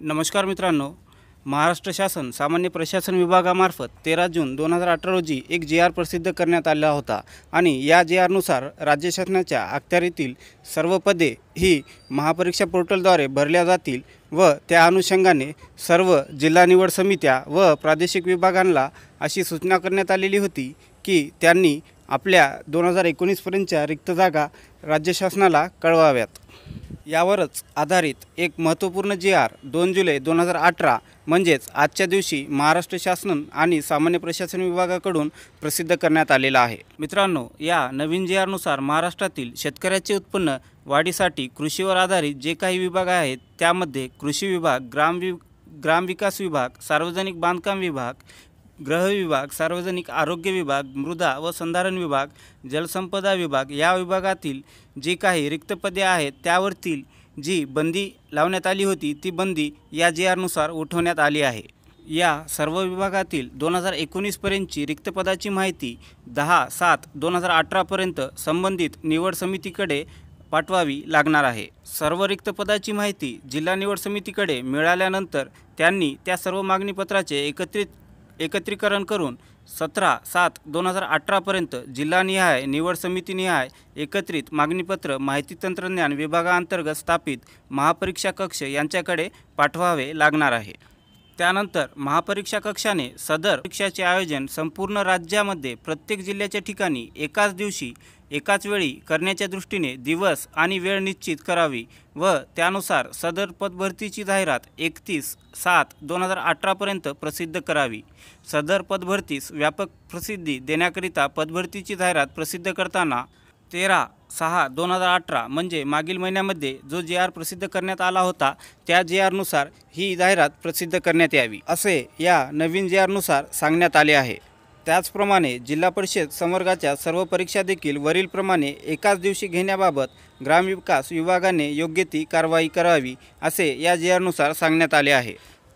नमस्कार मित्रांनो महाराष्ट्र शासन सामान्य प्रशासन विभागामार्फत तेरा जून दोन हजार अठरा रोजी एक जे आर प्रसिद्ध करण्यात आला होता आणि या जे आरनुसार राज्य शासनाच्या अखत्यारीतील सर्व पदे ही महापरीक्षा पोर्टलद्वारे भरल्या जातील व त्या अनुषंगाने सर्व जिल्हा निवड समित्या व प्रादेशिक विभागांना अशी सूचना करण्यात आलेली होती की त्यांनी आपल्या दोन हजार एकोणीसपर्यंतच्या रिक्त जागा राज्य शासनाला कळवाव्यात. यावरच आधारित एक महत्त्वपूर्ण जी आर दोन जुलै दोन हजार अठरा म्हणजेच आजच्या दिवशी महाराष्ट्र शासन आणि सामान्य प्रशासन विभागाकडून प्रसिद्ध करण्यात आलेला आहे. मित्रांनो या नवीन जी आरनुसार महाराष्ट्रातील शेतकऱ्याचे उत्पन्न वाढीसाठी कृषीवर आधारित जे काही विभाग आहेत त्यामध्ये कृषी विभाग ग्राम वि ग्रामविकास विभाग सार्वजनिक बांधकाम विभाग ग्रह विभाग सार्वजनिक आरोग्य विभाग मृदा व संधारण विभाग जलसंपदा विभाग या विभागातील जी काही रिक्त पदे आहेत त्यावरतील जी बंदी लावण्यात आली होती ती बंदी या जी आरनुसार उठवण्यात आली आहे. या सर्व विभागातील दोन हजार एकोणीसपर्यंतची रिक्तपदाची माहिती दहा सात दोन हजार अठरापर्यंत संबंधित निवड समितीकडे पाठवावी लागणार आहे. सर्व रिक्तपदाची माहिती जिल्हा निवड समितीकडे मिळाल्यानंतर त्यांनी त्या सर्व मागणीपत्राचे एकत्रित एकत्रीकरण करून सतरा सात दोन हजार अठरापर्यंत जिल्हानिहाय निवड समितीनिहाय एकत्रित मागणीपत्र माहिती तंत्रज्ञान विभागाअंतर्गत स्थापित महापरीक्षा कक्ष यांच्याकडे पाठवावे लागणार आहे. त्यानंतर महापरीक्षा कक्षाने सदर परीक्षाचे आयोजन संपूर्ण राज्यामध्ये प्रत्येक जिल्ह्याच्या ठिकाणी एकाच दिवशी एकाच वेळी करण्याच्या दृष्टीने दिवस आणि वेळ निश्चित करावी व त्यानुसार सदर पदभरतीची जाहिरात एकतीस सात दोन हजार अठरापर्यंत प्रसिद्ध करावी. सदर पदभरतीस व्यापक प्रसिद्धी देण्याकरिता पदभरतीची जाहिरात प्रसिद्ध करताना तेरा सहा दोन हजार अठरा म्हणजे मागील महिन्यामध्ये जो जे आर प्रसिद्ध करण्यात आला होता त्या जे आरनुसार ही जाहिरात प्रसिद्ध करण्यात यावी असे या नवीन जे आरनुसार सांगण्यात आले आहे. त्याचप्रमाणे जिल्हा परिषद संवर्गाच्या सर्व परीक्षा देखील वरीलप्रमाणे एकाच दिवशी घेण्याबाबत ग्रामविकास विभागाने योग्य ती कारवाई करावी असे या जे आरनुसार सांगण्यात आले आहे.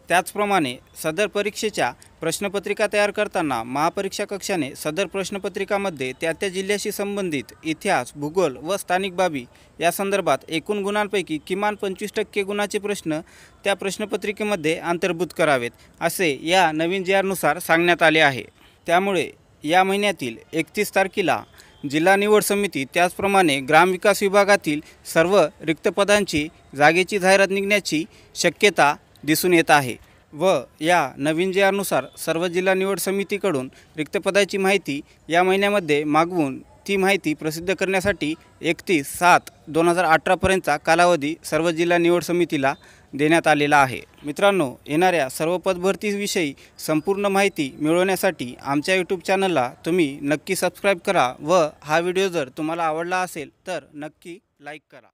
त्याचप्रमाणे सदर परीक्षेच्या प्रश्नपत्रिका तयार करताना महापरीक्षा कक्षाने सदर प्रश्नपत्रिकामध्ये त्या त्या जिल्ह्याशी संबंधित इतिहास भूगोल व स्थानिक बाबी या संदर्भात एकूण गुणांपैकी किमान पंचवीस टक्के गुणाचे प्रश्न त्या प्रश्नपत्रिकेमध्ये अंतर्भूत करावेत असे या नवीन जी आरनुसार सांगण्यात आले आहे. त्यामुळे या महिन्यातील एकतीस तारखेला जिल्हा निवड समिती त्याचप्रमाणे ग्रामविकास विभागातील सर्व रिक्त पदांची जागेची जाहिरात निघण्याची शक्यता दिसून येत आहे. व या नवीन जे आरनुसार सर्व जिल्हा निवड समितीकडून रिक्तपदाची माहिती या महिन्यामध्ये मागवून ती माहिती प्रसिद्ध करण्यासाठी एकतीस सात दोन हजार अठरापर्यंतचा कालावधी सर्व जिल्हा निवड समितीला देण्यात आलेला आहे. मित्रांनो येणाऱ्या सर्व पदभरतीविषयी संपूर्ण माहिती मिळवण्यासाठी आमच्या यूट्यूब चॅनलला तुम्ही नक्की सबस्क्राईब करा व हा व्हिडिओ जर तुम्हाला आवडला असेल तर नक्की लाईक करा.